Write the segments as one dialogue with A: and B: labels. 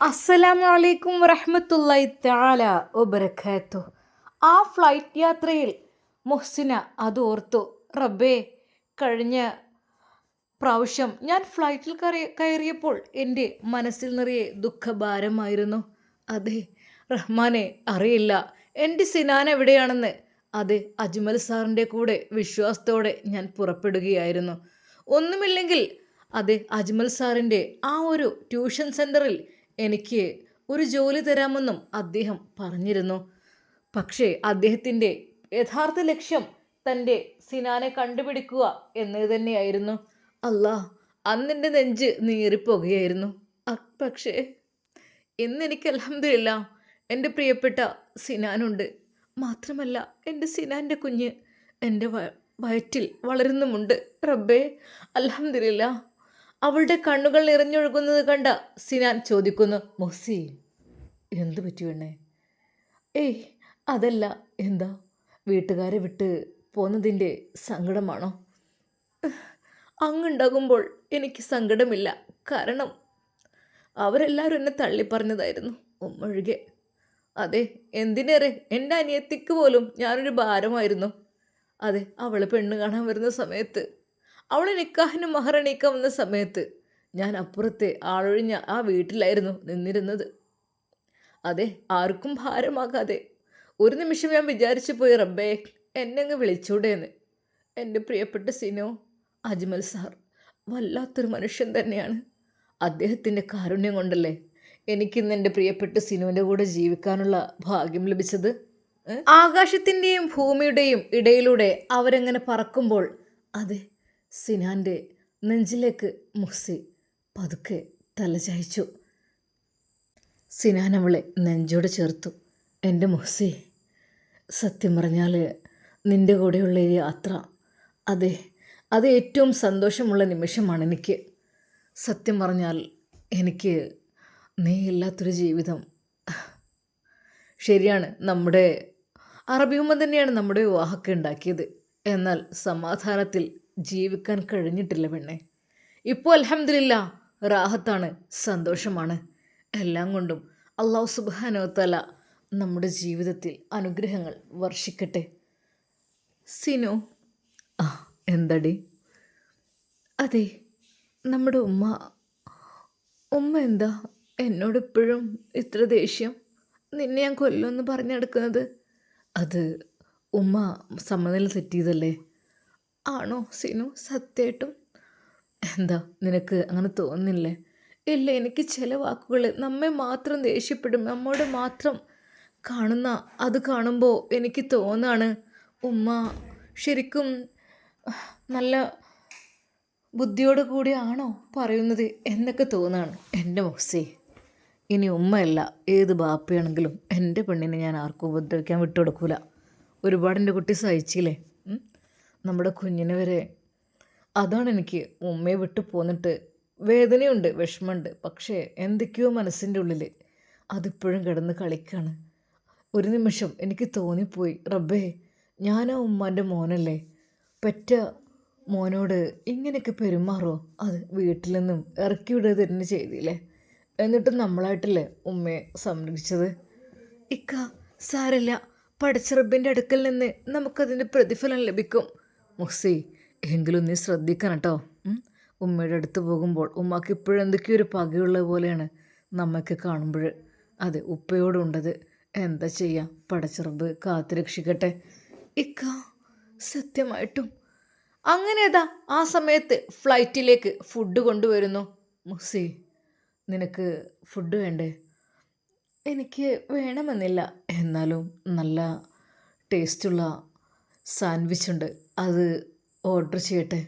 A: അസ്സലാമു അലൈക്കും വറഹ്മത്തുള്ളാഹി തആല വബറകാത്തു. ആ ഫ്ലൈറ്റ് യാത്രയിൽ മുഹ്സിന അത് ഓർത്തു. റബ്ബേ കഴിഞ്ഞ പ്രാവശ്യം ഞാൻ ഫ്ലൈറ്റിൽ കയറി കയറിയപ്പോൾ എന്റെ മനസ്സിൽ നിറയെ ദുഃഖഭാരമായിരുന്നു. അതെ റഹ്മാനെ അറിയില്ല. എന്റെ സിനാൻ എവിടെയാണെന്ന്. അതെ അജ്മൽ സാറിന്റെ കൂടെ വിശ്വാസത്തോടെ ഞാൻ പുറപ്പെടുകയായിരുന്നു. ഒന്നുമില്ലെങ്കിൽ അതെ അജ്മൽ സാറിന്റെ ആ ഒരു ട്യൂഷൻ സെന്ററിൽ എനിക്ക് ഒരു ജോലി തരാമെന്നും അദ്ദേഹം പറഞ്ഞിരുന്നു. പക്ഷേ അദ്ദേഹത്തിന്റെ യഥാർത്ഥ ലക്ഷ്യം തന്റെ സിനാനെ കണ്ടുപിടിക്കുക എന്നത് തന്നെയായിരുന്നു. അല്ലാ അന്നെന്റെ നെഞ്ച് നീറിപ്പോകുകയായിരുന്നു. പക്ഷേ ഇന്നെനിക്ക് അലഹമില്ല എന്റെ പ്രിയപ്പെട്ട സിനാനുണ്ട്. മാത്രമല്ല എന്റെ സിനാന്റെ കുഞ്ഞ് എന്റെ വയറ്റിൽ വളരുന്നുമുണ്ട്. റബ്ബേ അലഹമില്ല അവളുടെ കണ്ണുകൾ നിറഞ്ഞൊഴുകുന്നത് കണ്ട സിനാൻ ചോദിക്കുന്നു മൊസി എന്തു വേണേ ഏയ് അതല്ല എന്താ? വീട്ടുകാരെ വിട്ട് പോന്നതിന്റെ സങ്കടമാണോ? അങ്ങുണ്ടാകുമ്പോൾ എനിക്ക് സങ്കടമില്ല കാരണം അവരെല്ലാവരും എന്നെ തള്ളിപ്പറഞ്ഞതായിരുന്നു ഉമ്മൊഴികെ. അതെ എന്തിനേറെ? എന്റെ അനിയത്തിക്ക് പോലും ഞാനൊരു ഭാരമായിരുന്നു. അതെ അവൾ പെണ്ണ് കാണാൻ വരുന്ന സമയത്ത് അവളെ നിക്കാഹിനും മഹറണിക്കാൻ വന്ന സമയത്ത് ഞാൻ അപ്പുറത്തെ ആളൊഴിഞ്ഞ ആ വീട്ടിലായിരുന്നു നിന്നിരുന്നത്. അതെ ആർക്കും ഭാരമാകാതെ. ഒരു നിമിഷം ഞാൻ വിചാരിച്ചു പോയി റബ്ബേ എന്നെ അങ്ങ് വിളിച്ചൂടേന്ന്. എന്റെ പ്രിയപ്പെട്ട സിനോ അജ്മൽ സാർ വല്ലാത്തൊരു മനുഷ്യൻ തന്നെയാണ്. അദ്ദേഹത്തിന്റെ കാരുണ്യം കൊണ്ടല്ലേ എനിക്കിന്ന് എന്റെ പ്രിയപ്പെട്ട സിനുവിന്റെ കൂടെ ജീവിക്കാനുള്ള ഭാഗ്യം ലഭിച്ചത്? ആകാശത്തിന്റെയും ഭൂമിയുടെയും ഇടയിലൂടെ അവരെങ്ങനെ പറക്കുമ്പോൾ അതെ സിനാന്റെ നെഞ്ചിലേക്ക് മുഹ്സി പതുക്കെ തലചായിച്ചു സിനാൻ അവളെ നെഞ്ചോട് ചേർത്തു. എന്റെ മുഹ്സി സത്യം പറഞ്ഞാൽ നിന്റെ കൂടെയുള്ള ഈ യാത്ര അതെ അത് ഏറ്റവും സന്തോഷമുള്ള നിമിഷമാണ് എനിക്ക്. സത്യം പറഞ്ഞാൽ എനിക്ക് നീ ഇല്ലാത്തൊരു ജീവിതം ശരിയാണ്. നമ്മുടെ അറബിയുമ്മ തന്നെയാണ് നമ്മുടെ വിവാഹമൊക്കെ ഉണ്ടാക്കിയത്. എന്നാൽ സമാധാനത്തിൽ ജീവിക്കാൻ കഴിഞ്ഞിട്ടില്ല പെണ്ണെ. ഇപ്പോൾ അലഹമില്ല റാഹത്താണ് സന്തോഷമാണ്. എല്ലാം കൊണ്ടും അള്ളാഹു സുബാനോത്തല നമ്മുടെ ജീവിതത്തിൽ അനുഗ്രഹങ്ങൾ വർഷിക്കട്ടെ. സിനു ആ എന്തടി? അതെ നമ്മുടെ ഉമ്മ. ഉമ്മ എന്താ എന്നോട് ഇപ്പോഴും ഇത്ര ദേഷ്യം? നിന്നെ ഞാൻ കൊല്ലുമെന്ന് പറഞ്ഞെടുക്കുന്നത് അത് ഉമ്മ സമനില തെറ്റിയതല്ലേ ആണോ സിനു? സത്യമായിട്ടും എന്താ നിനക്ക് അങ്ങനെ തോന്നുന്നില്ലേ? ഇല്ല എനിക്ക് ചില വാക്കുകൾ നമ്മെ മാത്രം ദേഷ്യപ്പെടും. നമ്മോട് മാത്രം കാണുന്ന അത് കാണുമ്പോൾ എനിക്ക് തോന്നാണ് ഉമ്മ ശരിക്കും നല്ല ബുദ്ധിയോട് കൂടിയാണോ പറയുന്നത്? എന്നൊക്കെ തോന്നാണ് എന്റെ മോസേ ഇനി ഉമ്മയല്ല ഏത് ബാപ്പയാണെങ്കിലും എന്റെ പെണ്ണിനെ ഞാൻ ആർക്കും ഉപദ്രവിക്കാൻ വിട്ടുകൊടുക്കൂല. ഒരുപാട് എന്റെ കുട്ടി സഹിച്ചില്ലേ? നമ്മുടെ കുഞ്ഞിനെ വരെ. അതാണ് എനിക്ക് ഉമ്മയെ വിട്ടു പോന്നിട്ട് വേദനയുണ്ട് വിഷമമുണ്ട്. പക്ഷേ എന്തൊക്കെയോ മനസ്സിന്റെ ഉള്ളിൽ അതിപ്പോഴും കിടന്ന് കളിക്കാണ്. ഒരു നിമിഷം എനിക്ക് തോന്നിപ്പോയി റബ്ബേ ഞാൻ ആ ഉമ്മാന്റെ മോനല്ലേ? പെറ്റ മോനോട് ഇങ്ങനെയൊക്കെ പെരുമാറോ? അത് വീട്ടിൽ നിന്നും ഇറക്കി വിടുക തന്നെ ചെയ്തില്ലേ? എന്നിട്ട് നമ്മളായിട്ടല്ലേ ഉമ്മയെ സംരക്ഷിച്ചത്? ഇക്ക സാരല്ല. പടച്ചിറബിന്റെ അടുക്കൽ നിന്ന് നമുക്കതിന്റെ പ്രതിഫലം ലഭിക്കും. മുസി എങ്കിലും നീ ശ്രദ്ധിക്കണം കേട്ടോ ഉമ്മയുടെ അടുത്ത് പോകുമ്പോൾ ഉമ്മക്ക് ഇപ്പോഴും എന്തൊക്കെയോ ഒരു പകയുള്ള പോലെയാണ് നമ്മൾക്ക് കാണുമ്പോൾ. അതെ ഉപ്പയോടുണ്ടത്. എന്താ ചെയ്യാം? പടച്ചിറമ്പ് കാത്തു രക്ഷിക്കട്ടെ. ഇക്ക സത്യമായിട്ടും. അങ്ങനെ അതാ ആ സമയത്ത് ഫ്ലൈറ്റിലേക്ക് ഫുഡ് കൊണ്ടുവരുന്നു? മുസി നിനക്ക് ഫുഡ് വേണ്ടേ? എനിക്ക് വേണമെന്നില്ല. എന്നാലും നല്ല ടേസ്റ്റുള്ള സാൻഡ്വിച്ച് ഉണ്ട് അത് ഓർഡർ ചെയ്യട്ടെ?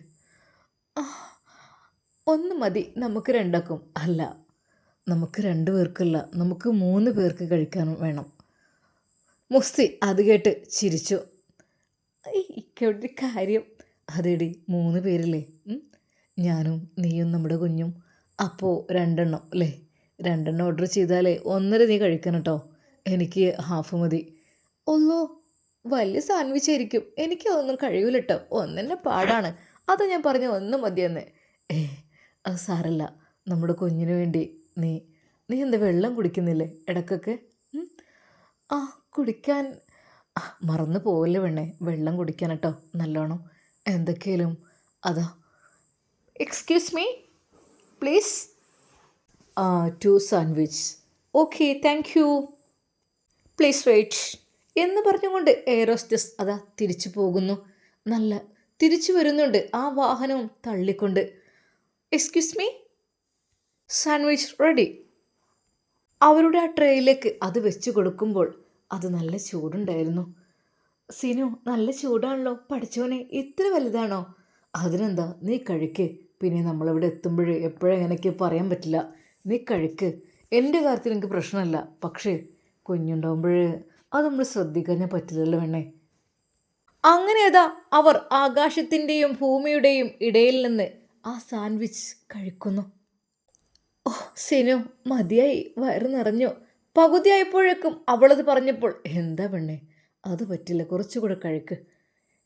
A: ഒന്ന് മതി. നമുക്ക് രണ്ടാക്കും. അല്ല നമുക്ക് രണ്ട് പേർക്കല്ല. നമുക്ക് മൂന്ന് പേർക്ക് കഴിക്കാനും വേണം. മുസ്തി അത് കേട്ട് ചിരിച്ചു. ഇക്കൊരു കാര്യം. അതെടി മൂന്ന് പേരില്ലേ? ഞാനും നീയും നമ്മുടെ കുഞ്ഞും. അപ്പോൾ രണ്ടെണ്ണം അല്ലേ രണ്ടെണ്ണം ഓർഡർ ചെയ്താലേ ഒന്നര നീ കഴിക്കണം കേട്ടോ എനിക്ക് ഹാഫ് മതി. ഒന്നോ വലിയ സാൻഡ്വിച്ച് ആയിരിക്കും. എനിക്ക് അതൊന്നും കഴിയൂല കേട്ടോ ഒന്നെന്നെ പാടാണ്. അത് ഞാൻ പറഞ്ഞ ഒന്ന് മതിയെന്ന്. ഏ അത് നമ്മുടെ കുഞ്ഞിന് വേണ്ടി. നീ നീ എന്താ വെള്ളം കുടിക്കുന്നില്ലേ? ഇടക്കൊക്കെ. ആ കുടിക്കാൻ. മറന്നു പോവല്ലേ വേണേ വെള്ളം കുടിക്കാൻ കേട്ടോ. നല്ലോണം. എന്തൊക്കെയാലും. അതാ. Excuse me please two sandwich. Okay thank you please wait എന്ന് പറഞ്ഞുകൊണ്ട് എയറോസ്റ്റസ് അതാ തിരിച്ചു പോകുന്നു. നല്ല തിരിച്ചു വരുന്നുണ്ട് ആ വാഹനവും തള്ളിക്കൊണ്ട്. എക്സ്ക്യൂസ് മീ സാൻഡ്വിച്ച് റെഡി അവരുടെ ആ ട്രേയിലേക്ക് അത് വെച്ച് കൊടുക്കുമ്പോൾ അത് നല്ല ചൂടുണ്ടായിരുന്നു. സിനു നല്ല ചൂടാണല്ലോ. പഠിച്ചോനെ ഇത്ര വലുതാണോ? അതിനെന്താ? നീ കഴിക്ക്. പിന്നെ നമ്മളിവിടെ എത്തുമ്പോഴേ എപ്പോഴും എനിക്ക് പറയാൻ പറ്റില്ല. നീ കഴിക്ക്. എന്റെ കാര്യത്തിൽ എനിക്ക് പ്രശ്നമല്ല. പക്ഷേ കുഞ്ഞുണ്ടാവുമ്പോഴേ അത് നമ്മൾ ശ്രദ്ധിക്കാൻ പറ്റില്ലല്ലോ വേണേ അങ്ങനെ അതാ അവർ ആകാശത്തിന്റെയും ഭൂമിയുടെയും ഇടയിൽ നിന്ന് ആ സാൻഡ്വിച്ച് കഴിക്കുന്നു. ഓ സിനു മതിയായി. വയറ് നിറഞ്ഞു. പകുതിയായപ്പോഴേക്കും അവളത് പറഞ്ഞപ്പോൾ എന്താ പെണ്ണേ? അത് പറ്റില്ല. കുറച്ചുകൂടെ കഴിക്ക്.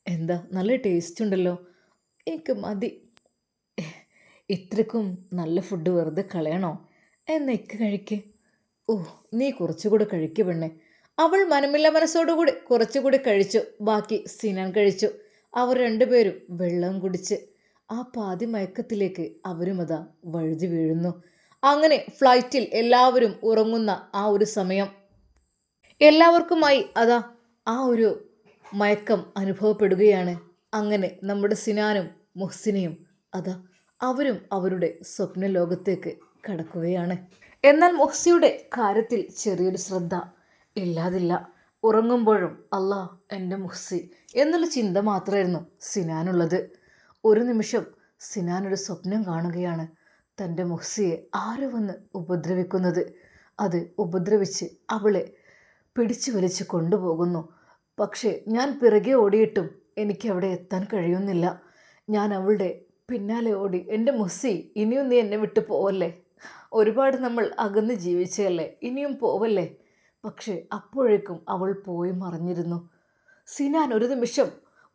A: എന്താ? നല്ല ടേസ്റ്റ് ഉണ്ടല്ലോ. എനിക്ക് മതി. ഇത്രക്കും നല്ല ഫുഡ് വെറുതെ കളയണോ? എന്നേക്ക് കഴിക്ക്. ഓ നീ കുറച്ചുകൂടെ കഴിക്ക് പെണ്ണെ. അവൾ മനമില്ല മനസ്സോടുകൂടി കുറച്ചുകൂടി കഴിച്ചു. ബാക്കി സിനാൻ കഴിച്ചു. അവർ രണ്ടുപേരും വെള്ളം കുടിച്ച് ആ പാതി മയക്കത്തിലേക്ക് അവരും അതാ വഴുതി വീഴുന്നു. അങ്ങനെ ഫ്ലൈറ്റിൽ എല്ലാവരും ഉറങ്ങുന്ന ആ ഒരു സമയം എല്ലാവർക്കുമായി അതാ ആ ഒരു മയക്കം അനുഭവപ്പെടുകയാണ്. അങ്ങനെ നമ്മുടെ സിനാനും മുഹ്സിനെയും അതാ അവരും അവരുടെ സ്വപ്ന ലോകത്തേക്ക് കടക്കുകയാണ്. എന്നാൽ മുഹ്സിയുടെ കാര്യത്തിൽ ചെറിയൊരു ശ്രദ്ധ ഇല്ലാതില്ല. ഉറങ്ങുമ്പോഴും അല്ലാ എന്റെ മുഹ്സി എന്നുള്ള ചിന്ത മാത്രമായിരുന്നു സിനാനുള്ളത്. ഒരു നിമിഷം സിനാനൊരു സ്വപ്നം കാണുകയാണ് തന്റെ മുഹ്സിയെ ആരോ വന്ന് ഉപദ്രവിക്കുന്നത്. അത് ഉപദ്രവിച്ച് അവളെ പിടിച്ചു വലിച്ച് കൊണ്ടുപോകുന്നു. പക്ഷേ ഞാൻ പിറകെ ഓടിയിട്ടും എനിക്ക് അവിടെ എത്താൻ കഴിയുന്നില്ല. ഞാൻ അവളുടെ പിന്നാലെ ഓടി എന്റെ മുസ്സി ഇനിയും നീ എന്നെ വിട്ടു പോവല്ലേ? ഒരുപാട് നമ്മൾ അകന്ന് ജീവിച്ചതല്ലേ? ഇനിയും പോവല്ലേ? പക്ഷേ അപ്പോഴേക്കും അവൾ പോയി മറിഞ്ഞിരുന്നു. സിനാൻ ഒരു നിമിഷം.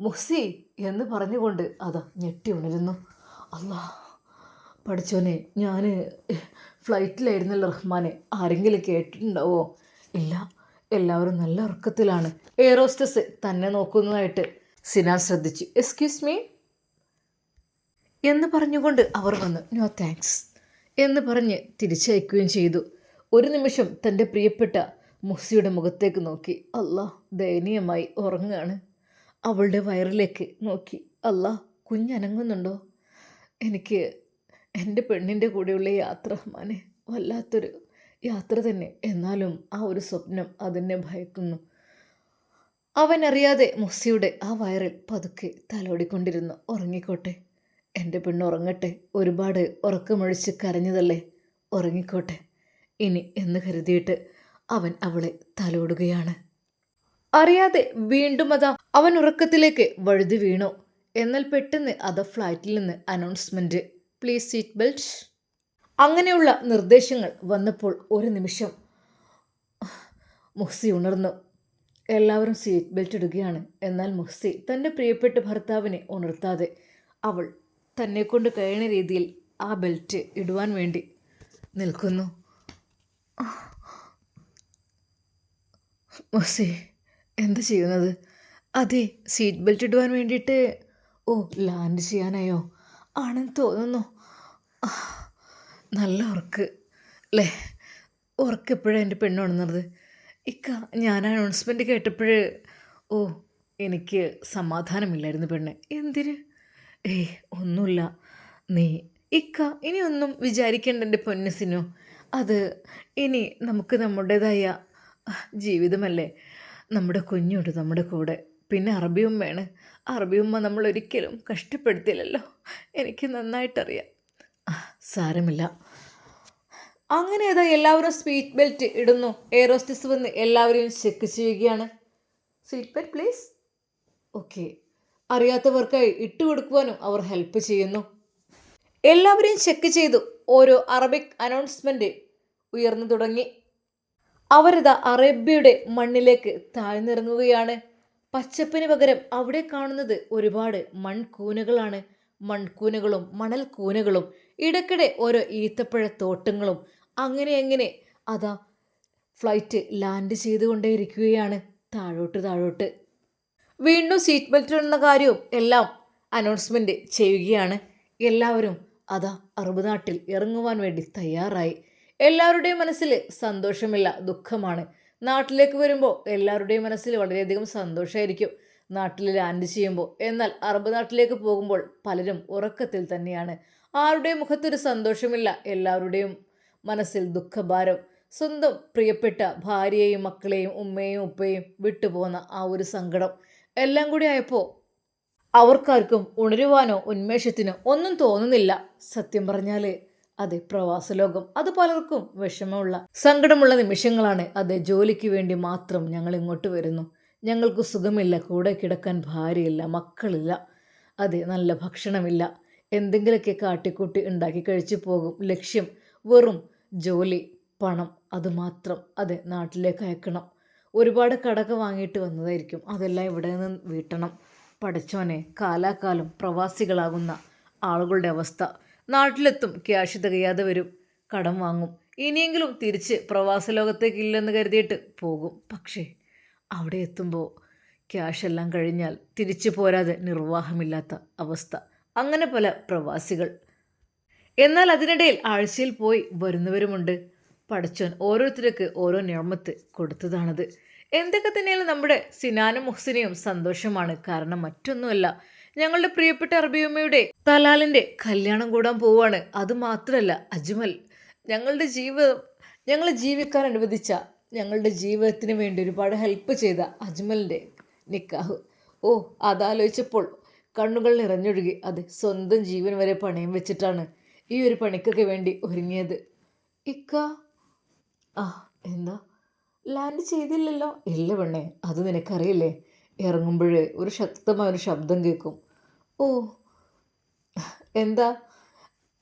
A: മുസി എന്ന് പറഞ്ഞുകൊണ്ട് അതാ ഞെട്ടി ഉണരുന്നു. അല്ലാ പഠിച്ചോനെ ഞാൻ ഫ്ലൈറ്റിലായിരുന്നല്ലോ റഹ്മാനെ. ആരെങ്കിലും കേട്ടിട്ടുണ്ടാവോ? ഇല്ല എല്ലാവരും നല്ല ഉറക്കത്തിലാണ്. എയറോസ്റ്റസ് തന്നെ നോക്കുന്നതായിട്ട്. സിനാൻ ശ്രദ്ധിച്ചു. Excuse me? എന്ന് പറഞ്ഞുകൊണ്ട് അവർ വന്നു. നോ താങ്ക്സ് എന്ന് പറഞ്ഞ് തിരിച്ചയക്കുകയും ചെയ്തു. ഒരു നിമിഷം തന്റെ പ്രിയപ്പെട്ട മുസിയുടെ മുഖത്തേക്ക് നോക്കി. അല്ലാ ദയനീയമായി ഉറങ്ങുകയാണ് അവളുടെ വയറിലേക്ക് നോക്കി. അല്ലാ കുഞ്ഞനങ്ങുന്നുണ്ടോ? എനിക്ക് എന്റെ പെണ്ണിന്റെ കൂടെയുള്ള യാത്ര മാനെ വല്ലാത്തൊരു യാത്ര തന്നെ. എന്നാലും ആ ഒരു സ്വപ്നം അതിനെ ഭയക്കുന്നു. അവനറിയാതെ മുസിയുടെ ആ വയറിൽ പതുക്കെ തലോടിക്കൊണ്ടിരുന്നു. ഉറങ്ങിക്കോട്ടെ. എന്റെ പെണ്ണ് ഉറങ്ങട്ടെ. ഒരുപാട് ഉറക്കമൊഴിച്ച് കരഞ്ഞതല്ലേ? ഉറങ്ങിക്കോട്ടെ. ഇനി എന്ന് കരുതിയിട്ട് അവൻ അവളെ തലോടുകയാണ്. അറിയാതെ വീണ്ടും അതാ അവൻ ഉറക്കത്തിലേക്ക് വഴുതി വീണു. എന്നാൽ പെട്ടെന്ന് അത് ഫ്ലാറ്റിൽ നിന്ന് അനൗൺസ്മെന്റ്. Please seat belt. അങ്ങനെയുള്ള നിർദ്ദേശങ്ങൾ വന്നപ്പോൾ ഒരു നിമിഷം മുഹ്സി ഉണർന്നു. എല്ലാവരും സീറ്റ് ബെൽറ്റ് ഇടുകയാണ്. എന്നാൽ മുഹ്സി തന്റെ പ്രിയപ്പെട്ട ഭർത്താവിനെ ഉണർത്താതെ അവൾ തന്നെ കൊണ്ട് കഴിയുന്ന രീതിയിൽ ആ ബെൽറ്റ് ഇടുവാൻ വേണ്ടി നിൽക്കുന്നു. മുഹ്സി എന്താ ചെയ്യുന്നത്? അതെ സീറ്റ് ബെൽറ്റ് ഇടുവാൻ വേണ്ടിയിട്ട്. ഓ ലാൻഡ് ചെയ്യാനായോ? ആണെന്ന് തോന്നുന്നു. നല്ല ഉറക്ക്. അല്ലേ ഉറക്ക് എപ്പോഴാണ് എന്റെ പെണ്ണ് ഉണർന്നത്? ഇക്ക ഞാൻ അനൗൺസ്മെന്റ് കേട്ടപ്പോൾ ഓ എനിക്ക് സമാധാനമില്ലായിരുന്നു പെണ്ണ്. എന്തിന്? ഏയ് ഒന്നുമില്ല. നീ ഇക്ക ഇനിയൊന്നും വിചാരിക്കേണ്ട എന്റെ പൊന്നസിനോ. അത് ഇനി നമുക്ക് നമ്മുടേതായ ജീവിതമല്ലേ? നമ്മുടെ കുഞ്ഞുണ്ട് നമ്മുടെ കൂടെ. പിന്നെ അറബിയും ഉമ്മയാണ് അറബിയുമ്മ നമ്മൾ ഒരിക്കലും കഷ്ടപ്പെടുത്തില്ലല്ലോ. എനിക്ക് നന്നായിട്ടറിയാം. സാരമില്ല. അങ്ങനെ അതാ എല്ലാവരും സീറ്റ് ബെൽറ്റ് ഇടുന്നു. എയറോസ്റ്റിസ് വന്ന് എല്ലാവരെയും ചെക്ക് ചെയ്യുകയാണ്. Seat belt please. ഓക്കെ. അറിയാത്തവർക്കായി ഇട്ടുകൊടുക്കുവാനും അവർ ഹെൽപ്പ് ചെയ്യുന്നു. എല്ലാവരെയും ചെക്ക് ചെയ്തു. ഓരോ അറബിക് അനൗൺസ്മെന്റ് ഉയർന്നു തുടങ്ങി. അവരിതാ അറേബ്യയുടെ മണ്ണിലേക്ക് താഴ്ന്നിറങ്ങുകയാണ്. പച്ചപ്പിന് പകരം അവിടെ കാണുന്നത് ഒരുപാട് മൺകൂനകളാണ്. മൺകൂനകളും മണൽ കൂനകളും ഇടയ്ക്കിടെ ഓരോ ഈത്തപ്പഴ തോട്ടങ്ങളും അങ്ങനെ എങ്ങനെ അതാ ഫ്ലൈറ്റ് ലാൻഡ് ചെയ്തുകൊണ്ടേയിരിക്കുകയാണ് താഴോട്ട് താഴോട്ട്. വീണ്ടും സീറ്റ് ബെൽറ്റ് എന്ന കാര്യവും എല്ലാം അനൗൺസ്മെന്റ് ചെയ്യുകയാണ്. എല്ലാവരും അതാ അറുപതാട്ടിൽ ഇറങ്ങുവാൻ വേണ്ടി തയ്യാറായി. എല്ലാവരുടെയും മനസ്സിൽ സന്തോഷമില്ല ദുഃഖമാണ്. നാട്ടിലേക്ക് വരുമ്പോൾ എല്ലാവരുടെയും മനസ്സിൽ വളരെയധികം സന്തോഷമായിരിക്കും. നാട്ടിൽ ലാൻഡ് ചെയ്യുമ്പോൾ എന്നാൽ അറബ് നാട്ടിലേക്ക് പോകുമ്പോൾ പലരും ഉറക്കത്തിൽ തന്നെയാണ്. ആരുടെയും മുഖത്തൊരു സന്തോഷമില്ല എല്ലാവരുടെയും മനസ്സിൽ ദുഃഖഭാരം. സ്വന്തം പ്രിയപ്പെട്ട ഭാര്യയെയും മക്കളെയും ഉമ്മയും ഉപ്പയും വിട്ടുപോകുന്ന ആ ഒരു സങ്കടം. എല്ലാം കൂടി ആയപ്പോൾ അവർക്കാർക്കും ഉണരുവാനോ ഉന്മേഷത്തിനോ ഒന്നും തോന്നുന്നില്ല. സത്യം പറഞ്ഞാൽ അതെ പ്രവാസ ലോകം അത് പലർക്കും വിഷമമുള്ള സങ്കടമുള്ള നിമിഷങ്ങളാണ്. അതെ ജോലിക്ക് വേണ്ടി മാത്രം ഞങ്ങൾ ഇങ്ങോട്ട് വരുന്നു. ഞങ്ങൾക്ക് സുഖമില്ല കൂടെ കിടക്കാൻ ഭാര്യയില്ല മക്കളില്ല. അതെ നല്ല ഭക്ഷണമില്ല. എന്തെങ്കിലുമൊക്കെ കാട്ടിക്കൂട്ടി ഉണ്ടാക്കി കഴിച്ചു പോകും. ലക്ഷ്യം വെറും ജോലി പണം അതുമാത്രം അതെ നാട്ടിലേക്ക് അയക്കണം. ഒരുപാട് കടക വാങ്ങിയിട്ട് വന്നതായിരിക്കും. അതെല്ലാം ഇവിടെ നിന്ന് വീട്ടണം. പഠിച്ചോനെ കാലാകാലം പ്രവാസികളാകുന്ന ആളുകളുടെ അവസ്ഥ. നാട്ടിലെത്തും. ക്യാഷ് തികയാതെ വരും. കടം വാങ്ങും. ഇനിയെങ്കിലും തിരിച്ച് പ്രവാസ ലോകത്തേക്കില്ലെന്ന് കരുതിയിട്ട് പോകും. പക്ഷേ അവിടെ എത്തുമ്പോൾ ക്യാഷ് എല്ലാം കഴിഞ്ഞാൽ തിരിച്ചു പോരാതെ നിർവാഹമില്ലാത്ത അവസ്ഥ. അങ്ങനെ പല പ്രവാസികൾ. എന്നാൽ അതിനിടയിൽ ആഴ്ചയിൽ പോയി വരുന്നവരുമുണ്ട്. പഠിച്ചോൻ ഓരോരുത്തർക്ക് ഓരോ നിയമത്ത് കൊടുത്തതാണത്. എന്തൊക്കെ തന്നെയാലും നമ്മുടെ സിനാനും മുഹ്സിനെയും സന്തോഷമാണ്. കാരണം മറ്റൊന്നുമല്ല ഞങ്ങളുടെ പ്രിയപ്പെട്ട അറബിയമ്മയുടെ തലാലിന്റെ കല്യാണം കൂടാൻ പോവാണ്. അത് മാത്രമല്ല അജ്മൽ ഞങ്ങളുടെ ജീവിതം ഞങ്ങളെ ജീവിക്കാൻ അനുവദിച്ച ഞങ്ങളുടെ ജീവിതത്തിന് വേണ്ടി ഒരുപാട് ഹെൽപ്പ് ചെയ്ത അജ്മലിന്റെ നിക്കാഹ്. ഓ അതാലോചിച്ചപ്പോൾ കണ്ണുകൾ നിറഞ്ഞൊഴുകി. അത് സ്വന്തം ജീവൻ വരെ പണയം വെച്ചിട്ടാണ് ഈ ഒരു പണിക്കൊക്കെ വേണ്ടി ഒരുങ്ങിയത്. ഇക്ക? ആ എന്താ? ലാൻഡ് ചെയ്തില്ലല്ലോ? ഇല്ല പെണ്ണേ അത് നിനക്കറിയില്ലേ? ഇറങ്ങുമ്പോഴേ ഒരു ശക്തമായ ഒരു ശബ്ദം കേൾക്കും. ഓ എന്താ?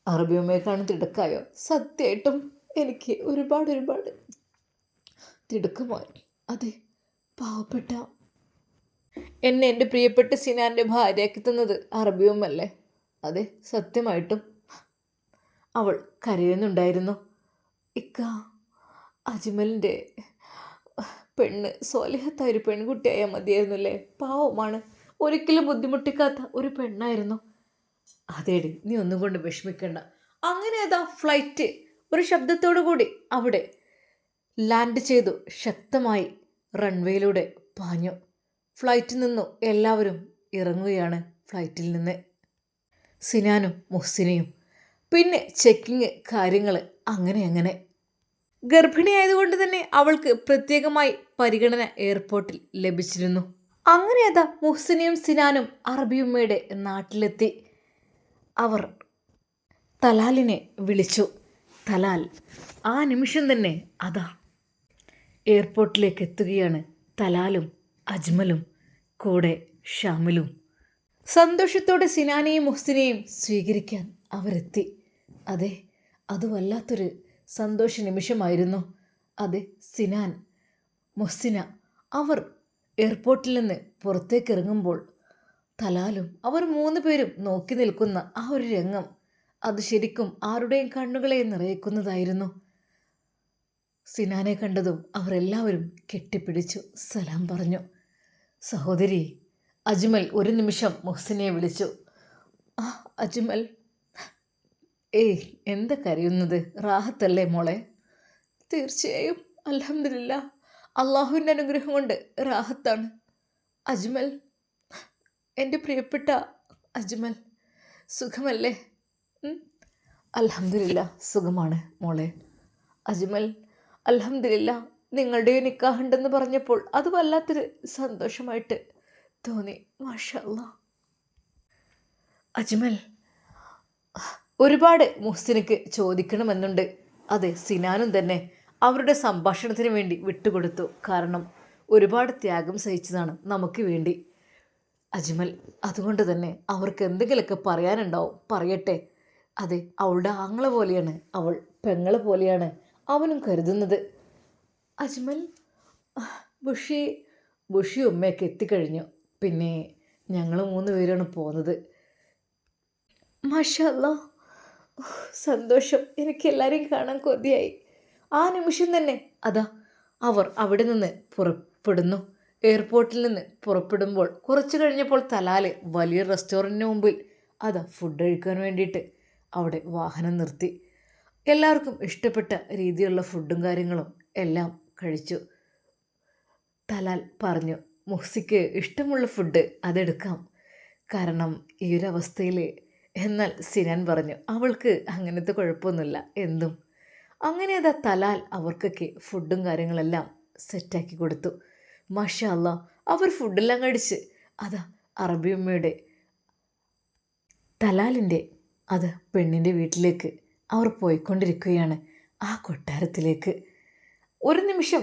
A: അറബിയമ്മയെക്കാണ് തിടുക്കായോ? സത്യമായിട്ടും എനിക്ക് ഒരുപാട് ഒരുപാട് തിടുക്കമായി അതെ പാവപ്പെട്ട എന്നെ എന്റെ പ്രിയപ്പെട്ട സിനാന്റെ ഭാര്യയാക്കി തന്നത് അറബിയമ്മല്ലേ അതെ സത്യമായിട്ടും. അവൾ കരയുന്നുണ്ടായിരുന്നു. ഇക്ക അജ്മലിന്റെ പെണ്ണ് സ്വലഹത്തായ ഒരു പെൺകുട്ടിയായാൽ മതിയായിരുന്നു അല്ലേ പാവമാണ്. ഒരിക്കലും ബുദ്ധിമുട്ടിക്കാത്ത ഒരു പെണ്ണായിരുന്നു. അതേടി നീ ഒന്നും കൊണ്ട് വിഷമിക്കണ്ട. അങ്ങനെ അതാ ഫ്ലൈറ്റ് ഒരു ശബ്ദത്തോടു കൂടി അവിടെ ലാൻഡ് ചെയ്തു. ശക്തമായി റൺവേയിലൂടെ പാഞ്ഞു. ഫ്ലൈറ്റിൽ നിന്നു എല്ലാവരും ഇറങ്ങുകയാണ് ഫ്ലൈറ്റിൽ നിന്ന്. സിനാനും മുഹ്സിനെയും. പിന്നെ ചെക്കിങ് കാര്യങ്ങൾ അങ്ങനെ അങ്ങനെ. ഗർഭിണിയായതുകൊണ്ട് തന്നെ അവൾക്ക് പ്രത്യേകമായി പരിഗണന എയർപോർട്ടിൽ ലഭിച്ചിരുന്നു. അങ്ങനെ അതാ മുഹ്സിനെയും സിനാനും അറബിയുമ്മയുടെ നാട്ടിലെത്തി. അവർ തലാലിനെ വിളിച്ചു. തലാൽ ആ നിമിഷം തന്നെ അതാ. എയർപോർട്ടിലേക്ക് എത്തുകയാണ് തലാലും അജ്മലും കൂടെ ഷാമിലും. സന്തോഷത്തോടെ സിനാനെയും മുഹ്സിനെയും സ്വീകരിക്കാൻ അവരെത്തി. അതെ അത് വല്ലാത്തൊരു സന്തോഷ നിമിഷമായിരുന്നു. അതെ സിനാൻ മൊസിന അവർ എയർപോർട്ടിൽ നിന്ന് പുറത്തേക്ക് ഇറങ്ങുമ്പോൾ തലാലും അവർ മൂന്ന് പേരും നോക്കി നിൽക്കുന്ന ആ ഒരു രംഗം അത് ശരിക്കും ആരുടെയും കണ്ണുകളെ നിറയിക്കുന്നതായിരുന്നു. സിനാനെ കണ്ടതും അവരെല്ലാവരും കെട്ടിപ്പിടിച്ചു സലാം പറഞ്ഞു. സഹോദരി അജ്മൽ ഒരു നിമിഷം മുഹ്സിനെ വിളിച്ചു. ആ അജ്മൽ ഏയ് എന്താ കരയുന്നത്? റാഹത്തല്ലേ മോളെ? തീർച്ചയായും അലഹമില്ല അള്ളാഹുവിന്റെ അനുഗ്രഹം കൊണ്ട് റാഹത്താണ്. അജ്മൽ എന്റെ പ്രിയപ്പെട്ട അജ്മൽ സുഖമല്ലേ? അലഹമില്ല സുഖമാണ് മോളെ. അജ്മൽ അലഹമില്ല നിങ്ങളുടെ നിക്കാഹുണ്ടെന്ന് പറഞ്ഞപ്പോൾ അത് വല്ലാത്തൊരു സന്തോഷമായിട്ട് തോന്നി. മാഷല്ല അജ്മൽ ഒരുപാട് മുഹ്സിനക്ക് ചോദിക്കണമെന്നുണ്ട്. അത് സിനാനും തന്നെ അവരുടെ സംഭാഷണത്തിന് വേണ്ടി വിട്ടുകൊടുത്തു. കാരണം ഒരുപാട് ത്യാഗം സഹിച്ചതാണ് നമുക്ക് വേണ്ടി. അജ്മൽ അതുകൊണ്ട് തന്നെ അവർക്ക് എന്തെങ്കിലുമൊക്കെ പറയാനുണ്ടാവും പറയട്ടെ. അതെ അവളുടെ ആങ്ങളെ പോലെയാണ് അവൾ പെങ്ങളെ പോലെയാണ് അവനും കരുതുന്നത്. അജ്മൽ ബുഷി ബുഷി ഉമ്മയൊക്കെ എത്തിക്കഴിഞ്ഞു. പിന്നെ ഞങ്ങൾ മൂന്ന് പേരാണ് പോകുന്നത് മാഷല്ല സന്തോഷം. എനിക്ക് എല്ലാവരെയും കാണാൻ കൊതിയായി. ആ നിമിഷം തന്നെ അതാ അവർ അവിടെ നിന്ന് പുറപ്പെടുന്നു. എയർപോർട്ടിൽ നിന്ന് പുറപ്പെടുമ്പോൾ കുറച്ച് കഴിഞ്ഞപ്പോൾ തലാൽ വലിയ റെസ്റ്റോറന്റിന് മുമ്പിൽ അതാ ഫുഡ് കഴിക്കാൻ വേണ്ടിയിട്ട് അവിടെ വാഹനം നിർത്തി. എല്ലാവർക്കും ഇഷ്ടപ്പെട്ട രീതിയിലുള്ള ഫുഡും കാര്യങ്ങളും എല്ലാം കഴിച്ചു. തലാൽ പറഞ്ഞു മുഹ്സിക്ക് ഇഷ്ടമുള്ള ഫുഡ് അതെടുക്കാം. കാരണം ഈ ഒരു അവസ്ഥയിൽ എന്നാൽ സിനാൻ പറഞ്ഞു അവൾക്ക് അങ്ങനത്തെ കുഴപ്പമൊന്നുമില്ല. എന്തും? അങ്ങനെ അതാ തലാൽ അവർക്കൊക്കെ ഫുഡും കാര്യങ്ങളെല്ലാം സെറ്റാക്കി കൊടുത്തു. മാഷാ അല്ലാ അവർ ഫുഡെല്ലാം കഴിച്ച്. അതാ അറബിയമ്മയുടെ തലാലിന്റെ അത് പെണ്ണിന്റെ വീട്ടിലേക്ക് അവർ പോയിക്കൊണ്ടിരിക്കുകയാണ് ആ കൊട്ടാരത്തിലേക്ക്. ഒരു നിമിഷം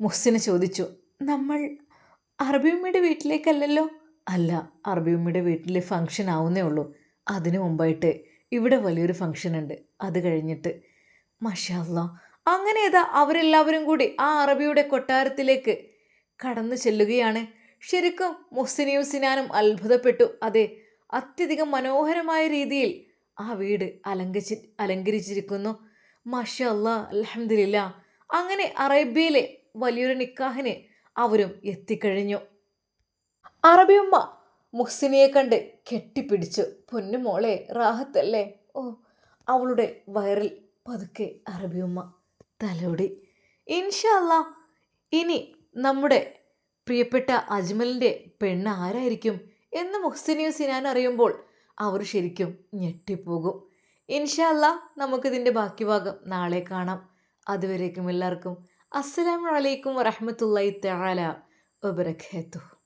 A: മുസ്സിനെ ചോദിച്ചു നമ്മൾ അറബിയമ്മയുടെ വീട്ടിലേക്കല്ലല്ലോ? അല്ല അറബിയമ്മയുടെ വീട്ടിൽ ഫംഗ്ഷൻ ആവുന്നേ ഉള്ളൂ. അതിനു മുമ്പായിട്ട് ഇവിടെ വലിയൊരു ഫംഗ്ഷൻ ഉണ്ട്. അത് കഴിഞ്ഞിട്ട് മഷാല്ല അങ്ങനെ ഏതാ അവരെല്ലാവരും കൂടി ആ അറബിയുടെ കൊട്ടാരത്തിലേക്ക് കടന്നു ചെല്ലുകയാണ്. ശരിക്കും മുസ്സിനിയും സിനാനും അത്ഭുതപ്പെട്ടു. അതെ അത്യധികം മനോഹരമായ രീതിയിൽ ആ വീട് അലങ്കരിച്ച് അലങ്കരിച്ചിരിക്കുന്നു. മഷാ അലഹമില്ല അങ്ങനെ അറേബ്യയിലെ വലിയൊരു നിക്കാഹിന് അവരും എത്തിക്കഴിഞ്ഞു. അറബിയമ്മ മുഹ്സിനിയെ കണ്ട് കെട്ടിപ്പിടിച്ചു പൊന്നുമോളെ റാഹത്തല്ലേ? ഓ അവളുടെ വയറിൽ പതുക്കെ അറബിയമ്മ തലോടി. ഇൻഷല്ല ഇനി നമ്മുടെ പ്രിയപ്പെട്ട അജ്മലിന്റെ പെണ്ണ് ആരായിരിക്കും എന്ന് മുഹ്സിനിയും സിനാൻ അറിയുമ്പോൾ അവർ ശരിക്കും ഞെട്ടിപ്പോകും. ഇൻഷല്ല നമുക്കിതിന്റെ ബാക്കി ഭാഗം നാളെ കാണാം. അതുവരേക്കും എല്ലാവർക്കും അസ്സലാമു അലൈക്കും വറഹമത്തല്ലായി തആല വബറകാതുഹു.